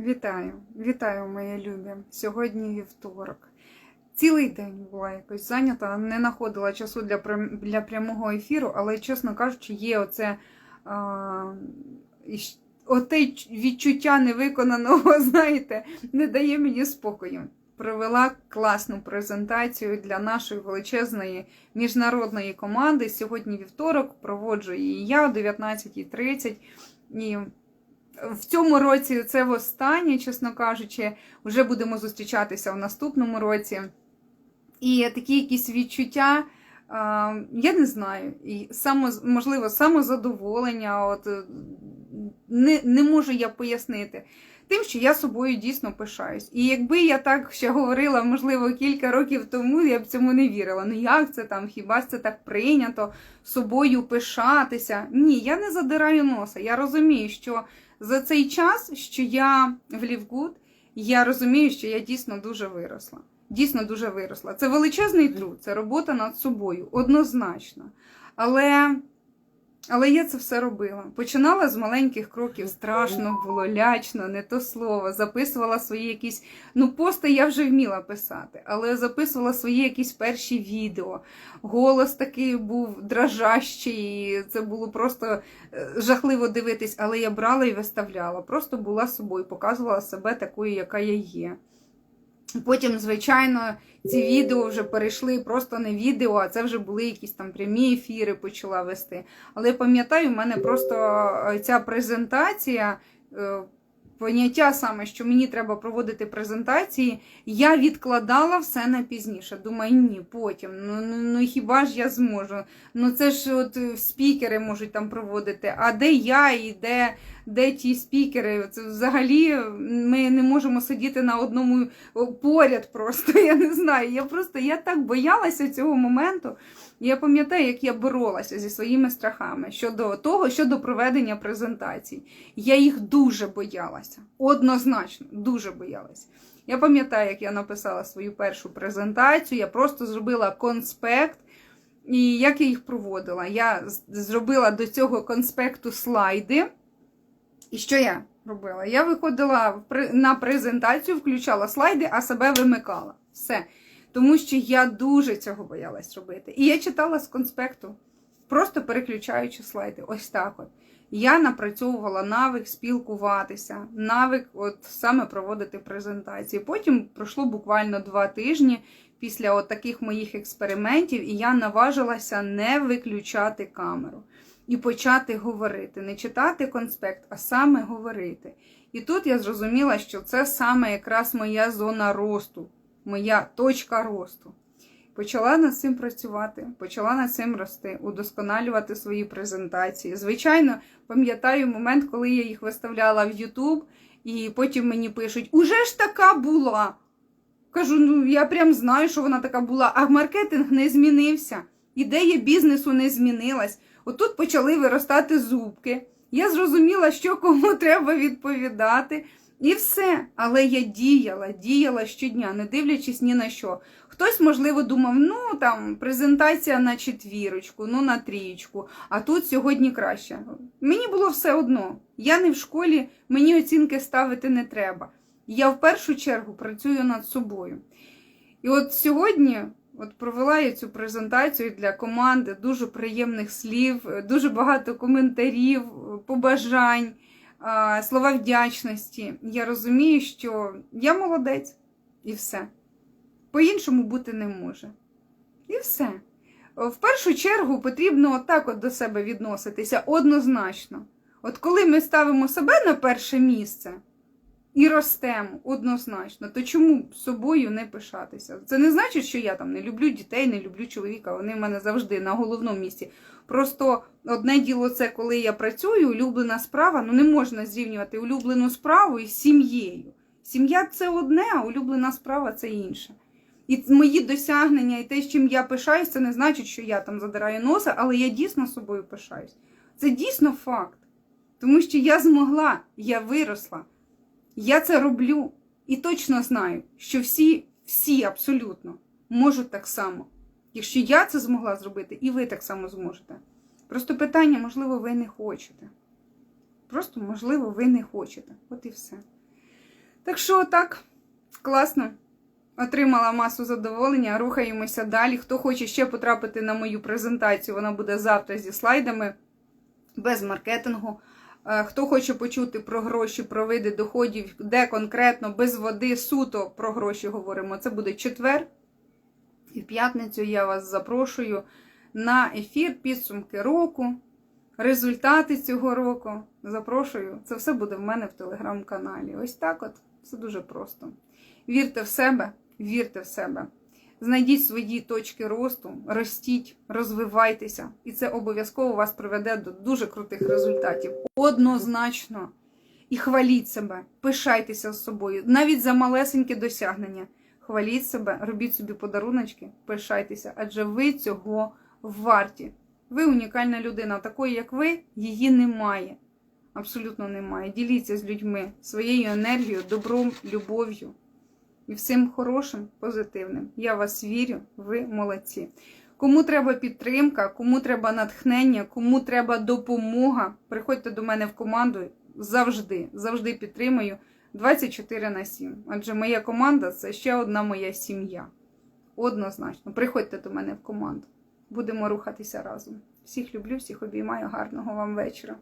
Вітаю, вітаю, мої любі. Сьогодні вівторок. Цілий день була якось зайнята, не знаходила часу для, для прямого ефіру, але, чесно кажучи, є оце а, оте відчуття невиконаного, знаєте, не дає мені спокою. Провела класну презентацію для нашої величезної міжнародної команди. Сьогодні вівторок, проводжу її я о 19.30. В цьому році це востаннє, чесно кажучи, вже будемо зустрічатися в наступному році. І такі якісь відчуття, я не знаю, і само, можливо, самозадоволення, от, не, не можу я пояснити. Тим, що я собою дійсно пишаюсь. І якби я так ще говорила, можливо, кілька років тому, я б цьому не вірила. Ну як це там? Хіба це так прийнято собою пишатися? Ні, я не задираю носа. Я розумію, що за цей час, що я в Лівгуд, я розумію, що я дійсно дуже виросла. Дійсно дуже виросла. Це величезний труд, це робота над собою, однозначно. Але, але я це все робила. Починала з маленьких кроків, страшно було, лячно, не то слово. Записувала свої якісь. Ну, пости я вже вміла писати, але записувала свої якісь перші відео. Голос такий був дрожащий, і це було просто е, жахливо дивитись, але я брала і виставляла. Просто була собою, показувала себе такою, яка я є. Потім, звичайно, ці відео вже перейшли просто не відео, а це вже були якісь там прямі ефіри, почала вести. Але пам'ятаю, в мене просто е, ця презентація, е, поняття саме, що мені треба проводити презентації, я відкладала все на пізніше. Думаю, ні, потім. Ну, ну, ну хіба ж я зможу? Ну це ж от е, спікери можуть там проводити. А де я і де, де ті спікери? Це взагалі ми не можемо сидіти на одному поряд просто. Я не знаю. Я просто я так боялася цього моменту. Я пам'ятаю, як я боролася зі своїми страхами щодо того, щодо проведення презентацій. Я їх дуже боялася. Однозначно, дуже боялася. Я пам'ятаю, як я написала свою першу презентацію, я просто зробила конспект. І як я їх проводила? Я зробила до цього конспекту слайди. І що я робила? Я виходила на презентацію, включала слайди, а себе вимикала. Все. Тому що я дуже цього боялась робити. І я читала з конспекту, просто переключаючи слайди. Ось так от. Я напрацьовувала навик спілкуватися, навик от саме проводити презентації. Потім пройшло буквально два тижні після от таких моїх експериментів, і я наважилася не виключати камеру і почати говорити, не читати конспект, а саме говорити. І тут я зрозуміла, що це саме якраз моя зона росту, моя точка росту. Почала над цим працювати, почала над цим рости, удосконалювати свої презентації. Звичайно, пам'ятаю момент, коли я їх виставляла в YouTube, і потім мені пишуть: уже ж така була. Кажу, ну я прям знаю, що вона така була, а маркетинг не змінився. Ідея бізнесу не змінилась. Отут почали виростати зубки. Я зрозуміла, що кому треба відповідати. І все. Але я діяла, діяла щодня, не дивлячись ні на що. Хтось, можливо, думав, ну там презентація на четвірочку, ну на трієчку, а тут сьогодні краще. Мені було все одно. Я не в школі, мені оцінки ставити не треба. Я в першу чергу працюю над собою. І от сьогодні от провела я цю презентацію для команди, дуже приємних слів, дуже багато коментарів, побажань, слова вдячності. Я розумію, що я молодець і все. По-іншому бути не може. І все. В першу чергу потрібно отак от до себе відноситися однозначно. От коли ми ставимо себе на перше місце і ростемо однозначно, то чому собою не пишатися? Це не значить, що я там не люблю дітей, не люблю чоловіка. Вони в мене завжди на головному місці. Просто одне діло це, коли я працюю, улюблена справа, ну не можна зрівнювати улюблену справу із сім'єю. Сім'я це одне, а улюблена справа це інше. І мої досягнення, і те, з чим я пишаюсь, це не значить, що я там задираю носа, але я дійсно собою пишаюсь. Це дійсно факт. Тому що я змогла, я виросла, я це роблю і точно знаю, що всі, всі абсолютно можуть так само. Якщо я це змогла зробити, і ви так само зможете. Просто питання, можливо, ви не хочете. Просто, можливо, ви не хочете. От і все. Так що так, класно. Отримала масу задоволення, рухаємося далі. Хто хоче ще потрапити на мою презентацію, вона буде завтра зі слайдами, без маркетингу. Е, Хто хоче почути про гроші, про види доходів, де конкретно, без води, суто про гроші говоримо, це буде четвер. І в п'ятницю я вас запрошую на ефір підсумки року, результати цього року. Запрошую. Це все буде в мене в телеграм-каналі. Ось так от. Все дуже просто. Вірте в себе, вірте в себе. Знайдіть свої точки росту, ростіть, розвивайтеся, і це обов'язково вас приведе до дуже крутих результатів. Однозначно. І хваліть себе, пишайтеся з собою, навіть за малесеньке досягнення. Хваліть себе, робіть собі подаруночки, пишайтеся, адже ви цього варті. Ви унікальна людина, такої, як ви, її немає. Абсолютно немає. Діліться з людьми своєю енергією, добром, любов'ю і всім хорошим, позитивним. Я вас вірю, ви молодці. Кому треба підтримка, кому треба натхнення, кому треба допомога, приходьте до мене в команду завжди, завжди підтримую 24 на 7. Адже моя команда це ще одна моя сім'я. Однозначно, приходьте до мене в команду. Будемо рухатися разом. Всіх люблю, всіх обіймаю. Гарного вам вечора.